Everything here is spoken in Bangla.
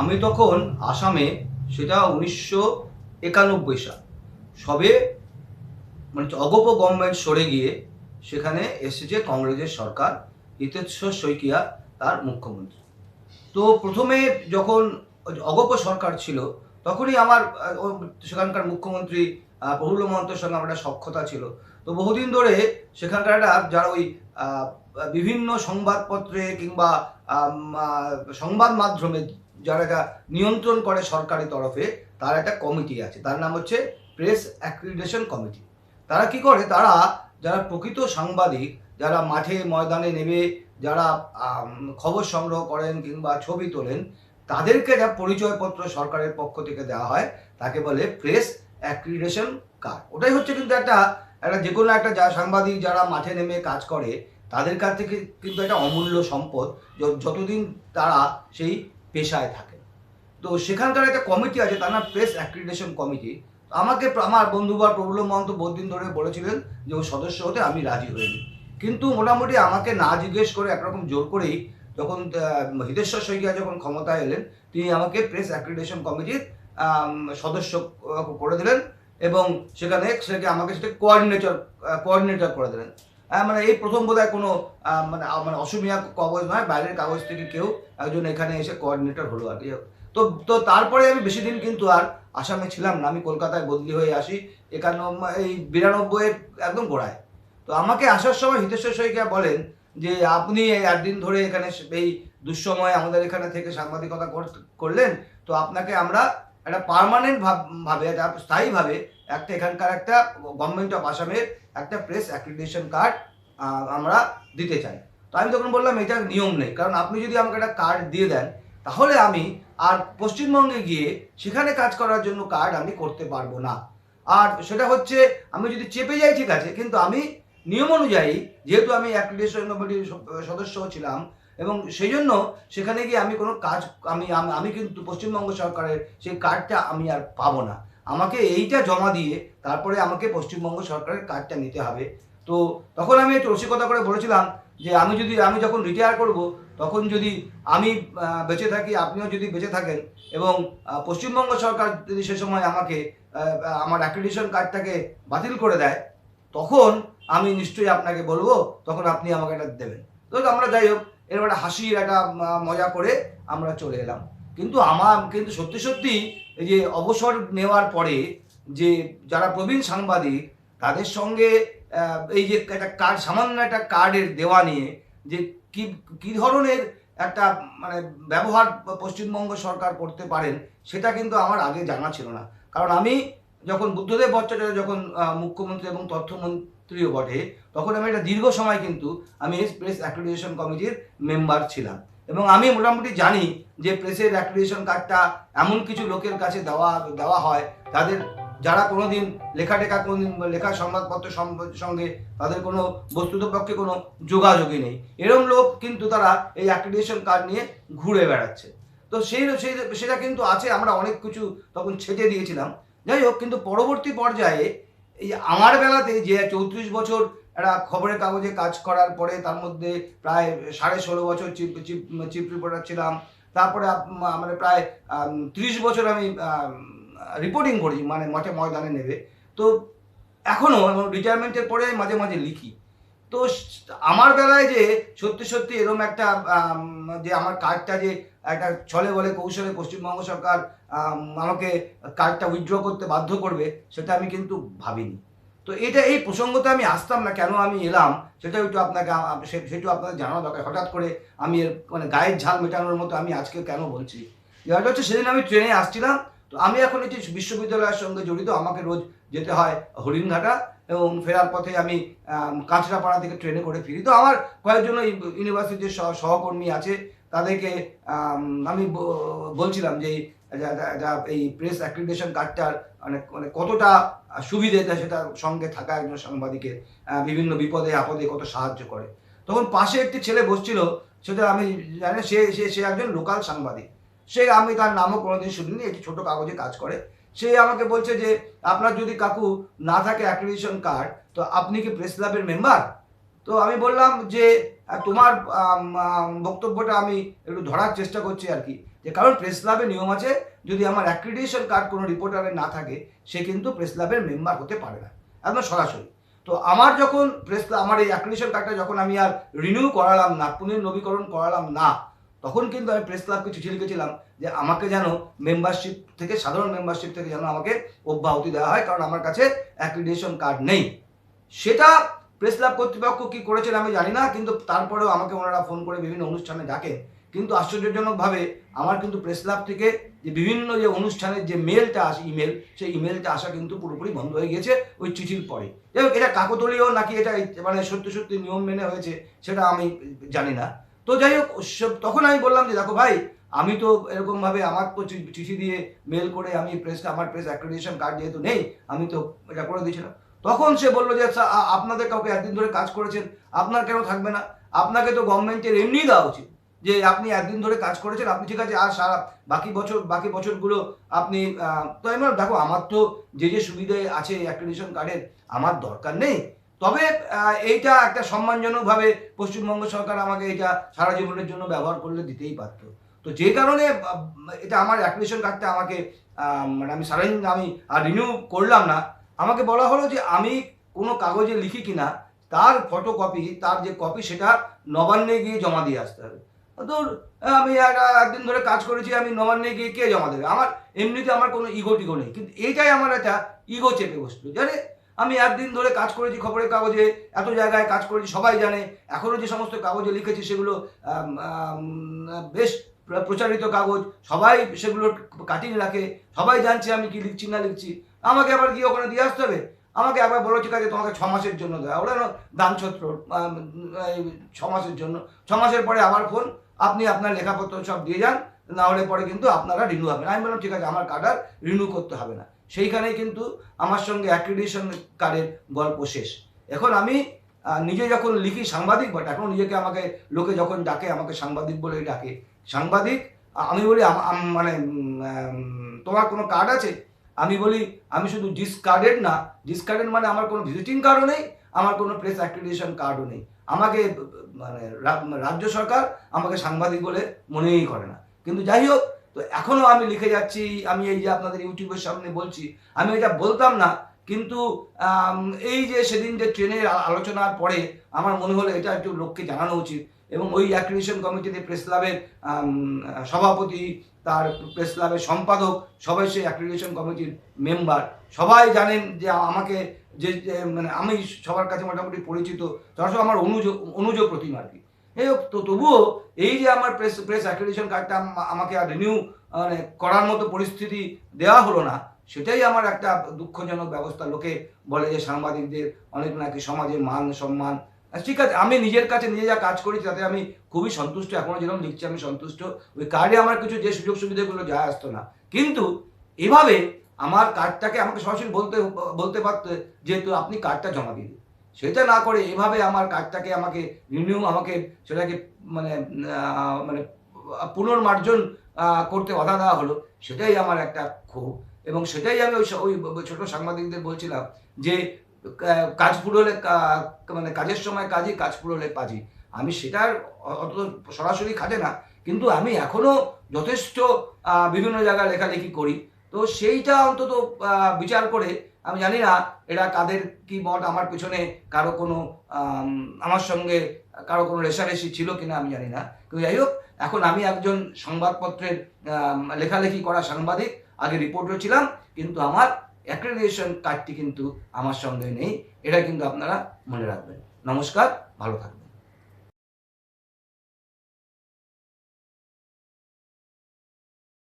আমি তখন আসামে, সেটা উনিশশো একানব্বই সাল। সবে মানে অগপ গভর্নমেন্ট সরে গিয়ে সেখানে এসেছে কংগ্রেসের সরকার হিতেশ্বর শইকিয়া, তার মুখ্যমন্ত্রী। তো প্রথমে যখন অগপ সরকার ছিল, তখনই আমার সেখানকার মুখ্যমন্ত্রী প্রফুল্ল মহন্তের সঙ্গে আমার একটা সক্ষতা ছিল। তো বহুদিন ধরে সেখানকার একটা, যারা ওই বিভিন্ন সংবাদপত্রে কিংবা সংবাদ মাধ্যমে যারা এটা নিয়ন্ত্রণ করে সরকারি তরফে, তার একটা কমিটি আছে। তার নাম হচ্ছে প্রেস অ্যাক্রিডেশন কমিটি তারা কি করে? তারা যারা প্রকৃত সাংবাদিক, যারা মাঠে ময়দানে নেমে যারা খবর সংগ্রহ করেন কিংবা ছবি তোলেন, তাদেরকে যা পরিচয়পত্র সরকারের পক্ষ থেকে দেওয়া হয়। তাকে বলে প্রেস অ্যাক্রিডেশন কার্ড ওটাই হচ্ছে কিন্তু একটা একটা যে কোনো একটা যা সাংবাদিক যারা মাঠে নেমে কাজ করে, তাদের কাছ থেকে কিন্তু একটা অমূল্য সম্পদ যতদিন তারা সেই পেশায় থাকে। তো সেখানকার একটা কমিটি আছে, তার নাম প্রেস অ্যাক্রিডেশন কমিটি আমাকে আমার বন্ধুবার প্রবল মহন্ত বহুদিন ধরে বলেছিলেন যে ও সদস্য হতে আমি রাজি হইনি। কিন্তু মোটামুটি আমাকে না জিজ্ঞেস করে একরকম জোর করেই যখন হিতেশ্বর শইকিয়া যখন ক্ষমতায় এলেন, তিনি আমাকে প্রেস অ্যাক্রিডেশন কমিটির সদস্য করে দিলেন এবং সেখানে সেটাকে আমাকে সেটা কোঅর্ডিনেটর কোঅর্ডিনেটর করে দিলেন। মানে এই প্রথম বোধহয় কোনো মানে মানে অসমিয়া কাগজ নয়, বাইরের কাগজ থেকে কেউ একজন এখানে এসে কোঅর্ডিনেটর হলো আর কি। তো তো তারপরে আমি বেশি দিন কিন্তু আর আসামে ছিলাম না, আমি কলকাতায় বদলি হয়ে আসি একান্ন এই বিরানব্বইয়ের একদম গোড়ায়। তো আমাকে আসার সময় হিতেশ্বর শইকিয়া বলেন যে, আপনি একদিন ধরে এখানে এই দুঃসময় আমাদের এখানে থেকে সাংবাদিকতা কর- করলেন, তো আপনাকে আমরা একটা পার্মানেন্ট ভাবে স্থায়ীভাবে একটা এখানকার একটা গভর্নমেন্ট অফ আসামের একটা প্রেস অ্যাক্রিডিটেশন কার্ড আমরা দিতে চাই। তো আমি তখন বললাম, এটা নিয়ম নেই। কারণ আপনি যদি আমাকে একটা কার্ড দিয়ে দেন, তাহলে আমি আর পশ্চিমবঙ্গে গিয়ে সেখানে কাজ করার জন্য কার্ড আমি করতে পারব না। আর সেটা হচ্ছে, আমি যদি চেপে যাই, ঠিক আছে, কিন্তু আমি নিয়ম অনুযায়ী, যেহেতু আমি অ্যাক্রিডিটেশন কমিটির সদস্য ছিলাম, এবং সেই জন্য সেখানে গিয়ে আমি কোনো কাজ, আমি আমি কিন্তু পশ্চিমবঙ্গ সরকারের সেই কার্ডটা আমি আর পাবো না। আমাকে এইটা জমা দিয়ে তারপরে আমাকে পশ্চিমবঙ্গ সরকারের কার্ডটা নিতে হবে। তো তখন আমি একটু রসিকতা করে বলেছিলাম যে আমি যদি, আমি যখন রিটায়ার করব, তখন যদি আমি বেঁচে থাকি, আপনিও যদি বেঁচে থাকেন এবং পশ্চিমবঙ্গ সরকার যদি সে সময় আমাকে আমার অ্যাক্রিডিটেশন কার্ডটাকে বাতিল করে দেয়, তখন আমি নিশ্চয়ই আপনাকে বলব, তখন আপনি আমাকে এটা দেবেন। তো আমরা যাই হোক এরকম একটা হাসির একটা মজা করে আমরা চলে এলাম। কিন্তু আমার কিন্তু সত্যি সত্যি এই যে অবসর নেওয়ার পরে যে যারা প্রবীণ সাংবাদিক, তাদের সঙ্গে এই যে একটা কার্ড, সামান্য একটা কার্ডের দেওয়া নিয়ে যে কি কি ধরনের একটা মানে ব্যবহার পশ্চিমবঙ্গ সরকার করতে পারেন, সেটা কিন্তু আমার আগে জানা ছিল না। কারণ আমি যখন বুদ্ধদেব ভট্টাচার্য যখন মুখ্যমন্ত্রী এবং তথ্যমন্ত্রীও বটে, তখন আমি একটা দীর্ঘ সময় কিন্তু আমি প্রেস অ্যাক্রিডিটেশন কমিটির মেম্বার ছিলাম। এবং আমি মোটামুটি জানি যে প্রেসের অ্যাক্রিডিটেশন কার্ডটা এমন কিছু লোকের কাছে দেওয়া দেওয়া হয়, তাদের যারা কোনোদিন লেখা টেখা কোনোদিন লেখা সংবাদপত্র সঙ্গে তাদের কোনো বস্তুত পক্ষে কোনো যোগাযোগই নেই। এরম লোক কিন্তু তারা এই অ্যাক্রিডিটেশন কার্ড নিয়ে ঘুরে বেড়াচ্ছে। তো সেই সেই, সেটা কিন্তু আছে, আমরা অনেক কিছু তখন ছেটে দিয়েছিলাম। যাই হোক, কিন্তু পরবর্তী পর্যায়ে এই আমার বেলাতে যে চৌত্রিশ বছর একটা খবরের কাগজে কাজ করার পরে তার মধ্যে প্রায় সাড়ে ষোলো বছর চিফ চিফ রিপোর্টার ছিলাম। তারপরে মানে প্রায় ত্রিশ বছর আমি রিপোর্টিং করি মানে মাঠে ময়দানে নেবে। তো এখনও রিটায়ারমেন্টের পরে মাঝে মাঝে লিখি। তো আমার বেলায় যে সত্যি সত্যি এরকম একটা যে আমার কার্ডটা যে একটা ছলে বলে কৌশলে পশ্চিমবঙ্গ সরকার আমাকে কার্ডটা উইথড্র করতে বাধ্য করবে, সেটা আমি কিন্তু ভাবিনি। তো এটা এই প্রসঙ্গতে আমি আসতাম না, কেন আমি এলাম? সেটা একটু আপনাকে সেটাও আপনাদের জানানো দরকার। হঠাৎ করে আমি এর মানে গায়ের ঝাল মেটানোর মতো আমি আজকে কেন বলছি? যেটা হচ্ছে সেদিন আমি ট্রেনে আসছিলাম, তো আমি এখন এটি বিশ্ববিদ্যালয়ের সঙ্গে জড়িত। আমাকে রোজ যেতে হয় হরিণঘাটা এবং ফেরার পথে আমি কাঁচরাপাড়া থেকে ট্রেনে করে ফিরি। তো আমার কয়েকজন ইউনিভার্সিটির সহ- সহকর্মী আছে, তাদেরকে, আমি বলছিলাম যা- এই প্রেস অ্যাক্রিডিটেশন কার্ডটার মানে মানে কতটা সুবিধে সেটা সঙ্গে থাকা একজন সাংবাদিকের বিভিন্ন বিপদে, আপদে কত সাহায্য করে। তখন পাশে একটি ছেলে বসছিল, সেটা আমি জানি, সে সে সে একজন লোকাল সাংবাদিক। সে, আমি তার নামও কোনোদিন শুনিনি, একটি ছোট কাগজে কাজ করে। সে আমাকে বলছে যে, আপনার যদি কাকু না থাকে অ্যাক্রিডিটেশন কার্ড তো আপনি কি প্রেস ক্লাবের মেম্বার তো আমি বললাম যে, তোমার বক্তব্যটা আমি একটু ধরার চেষ্টা করছি আর কি। যে কারণ প্রেস ক্লাবের নিয়ম আছে, যদি আমার অ্যাক্রিডিয়েশন কার্ড কোনো রিপোর্টারের না থাকে, সে কিন্তু প্রেস ক্লাবের মেম্বার হতে পারে না, একদম সরাসরি। তো আমার যখন প্রেস ক্লাব আমার এই অ্যাক্রিডিয়েশন কার্ডটা যখন আমি আর রিনিউ করালাম না পুনর্নবীকরণ করালাম না, তখন কিন্তু আমি প্রেস ক্লাবকে চিঠি লিখেছিলাম যে আমাকে যেন মেম্বারশিপ থেকে, সাধারণ মেম্বারশিপ থেকে যেন আমাকে অব্যাহতি দেওয়া হয়, কারণ আমার কাছে অ্যাক্রিডিয়েশন কার্ড নেই। সেটা প্রেস ক্লাব কর্তৃপক্ষ কী করেছেন আমি জানি না, কিন্তু তারপরেও আমাকে ওনারা ফোন করে বিভিন্ন অনুষ্ঠানে ডাকেন। কিন্তু আশ্চর্যজনকভাবে আমার কিন্তু প্রেস ক্লাব থেকে যে বিভিন্ন যে অনুষ্ঠানের যে মেলটা আসে ইমেল সেই ইমেলটা আসা কিন্তু পুরোপুরি বন্ধ হয়ে গিয়েছে ওই চিঠির পরে। যাই হোক, এটা কাকতলীয় নাকি এটা মানে সত্যি সত্যি নিয়ম মেনে হয়েছে, সেটা আমি জানি না। তো যাই হোক তখন আমি বললাম যে, দেখো ভাই, আমি তো এরকমভাবে আমার তো চিঠি দিয়ে মেল করে আমি প্রেস আমার প্রেস অ্যাক্রেডিটেশন কার্ড যেহেতু নেই, আমি তো এটা করে দিয়েছিলাম। তখন সে বলল যে আচ্ছা আপনাদের কাউকে একদিন ধরে কাজ করেছেন, আপনার কেন থাকবে না? আপনাকে তো গভর্নমেন্টের এমনিই দেওয়া উচিত। যে আপনি একদিন ধরে কাজ করেছেন আপনি ঠিক আছে আর সারা বাকি বছর বাকি বছরগুলো আপনি তো আমি বললাম, দেখো আমার তো যে যে সুবিধে আছে অ্যাক্রেডিটেশন কার্ডের আমার দরকার নেই। তবে এইটা একটা সম্মানজনকভাবে পশ্চিমবঙ্গ সরকার আমাকে এটা সারা জীবনের জন্য ব্যবহার করলে দিতেই পারতো। তো যে কারণে এটা আমার অ্যাপ্লিকেশন কার্ডটা আমাকে মানে আমি সারাদিন আমি আর রিনিউ করলাম না। আমাকে বলা হলো যে আমি কোনো কাগজে লিখি কিনা তার ফটোকপি তার যে কপি সেটা নবান্নে গিয়ে জমা দিয়ে আসতে হবে। তো আমি এক- একদিন ধরে কাজ করেছি আমি নবান্নে গিয়ে কে জমা দেবে? আমার এমনিতে আমার কোনো ইগো টিগো নেই কিন্তু এইটাই আমার একটা ইগো চেপে বসল জানে আমি একদিন ধরে কাজ করেছি খবরের কাগজে এত জায়গায় কাজ করেছি সবাই জানে এখনও যে সমস্ত কাগজে লিখেছি সেগুলো বেশ প্রচারিত কাগজ সবাই সেগুলো কাটিয়ে রাখে সবাই জানছে আমি কি লিখছি না লিখছি আমাকে আবার গিয়ে ওখানে দিয়ে আসতে হবে? আমাকে আবার বলো ঠিক আছে তোমাকে ছ মাসের জন্য দেওয়া ওরা না দান ছত্র আম, এই ছ মাসের জন্য ছ মাসের পরে আবার ফোন আপনি আপনার লেখাপত্র সব দিয়ে যান, না হলে পরে কিন্তু আপনারা রিনিউ হবে না আমি বললাম, ঠিক আছে, আমার কার্ড আর রিনিউ করতে হবে না। সেইখানেই কিন্তু আমার সঙ্গে অ্যাক্রিডিশন কার্ডের গল্প শেষ। এখন আমি নিজে যখন লিখি সাংবাদিক বাট এখন নিজেকে আমাকে, লোকে যখন ডাকে, আমাকে সাংবাদিক বলেই ডাকে। সাংবাদিক আমি বলি মানে তোমার কোনো কার্ড আছে? আমি বলি, আমি শুধু ডিসকার্ডেড না। ডিসকার্ডেড মানে আমার কোনো ভিজিটিং কার্ডও নেই, আমার কোনো প্রেস অ্যাক্রিডিটেশন কার্ডও নেই। আমাকে মানে রাজ্য সরকার আমাকে সাংবাদিক বলে মনেই করে না। কিন্তু যাই হোক, তো এখনও আমি লিখে যাচ্ছি, আমি এই যে আপনাদের ইউটিউবের সামনে বলছি, আমি এটা বলতাম না, কিন্তু এই যে সেদিন যে ট্রেনের আলোচনার পরে আমার মনে হলো এটা একটু লোককে জানানো উচিত। এবং ওই অ্যাক্রিডিশন কমিটিতে প্রেস ক্লাবের সভাপতি, তার প্রেস ক্লাবের সম্পাদক, সবাই সেই অ্যাক্রিডিশন কমিটির মেম্বার সবাই জানেন যে আমাকে যে মানে আমি সবার কাছে মোটামুটি পরিচিত তারা আমার অনুজ অনুজ প্রতিমা আর কি। এই তো তবুও এই যে আমার প্রেস প্রেস অ্যাক্রিডিশন কার্ডটা আমাকে আর রিনিউ মানে করার মতো পরিস্থিতি দেওয়া হলো না, সেটাই আমার একটা দুঃখজনক ব্যবস্থা। লোকে বলে যে সাংবাদিকদের অনেক নাকি সমাজে মান সম্মান ঠিক আছে, আমি নিজের কাছে নিজে যা কাজ করি তাতে আমি খুবই সন্তুষ্ট, এখনও যেরকম লিখছি আমি সন্তুষ্ট। ওই কার্ডে আমার কিছু যে সুযোগ সুবিধাগুলো যায় আসতো না। কিন্তু এভাবে আমার কার্ডটাকে আমাকে সরাসরি বলতে বলতে পারতো যেহেতু আপনি কার্ডটা জমা দিয়ে দিন সেটা না করে এভাবে আমার কার্ডটাকে আমাকে রিনিউ আমাকে সেটাকে মানে মানে পুনর্মার্জন করতে বাধা দেওয়া হলো, সেটাই আমার একটা ক্ষোভ। এবং সেটাই আমি ওই ওই ছোটো সাংবাদিকদের বলছিলাম যে কাজ ফুরোলে মানে কাজের সময় কাজই, কাজ ফুরোলে কাজই। আমি সেটার অত সরাসরি খাটে না। কিন্তু আমি এখনও যথেষ্ট বিভিন্ন জায়গায় লেখালেখি করি। তো সেইটা অন্তত বিচার করে, আমি জানি না এরা কাদের কি মত, আমার পেছনে কারও কোনো আমার সঙ্গে কারও কোনো রেশারেশি ছিল কিনা আমি জানি না। কিন্তু যাই হোক, এখন আমি একজন সংবাদপত্রের লেখালেখি করা সাংবাদিক, আগে রিপোর্টার ছিলাম, কিন্তু আমার অ্যাক্রেডিটেশন কার্ডটি কিন্তু আমার সঙ্গে নেই। এটা কিন্তু আপনারা মনে রাখবেন। নমস্কার ভালো থাকবেন।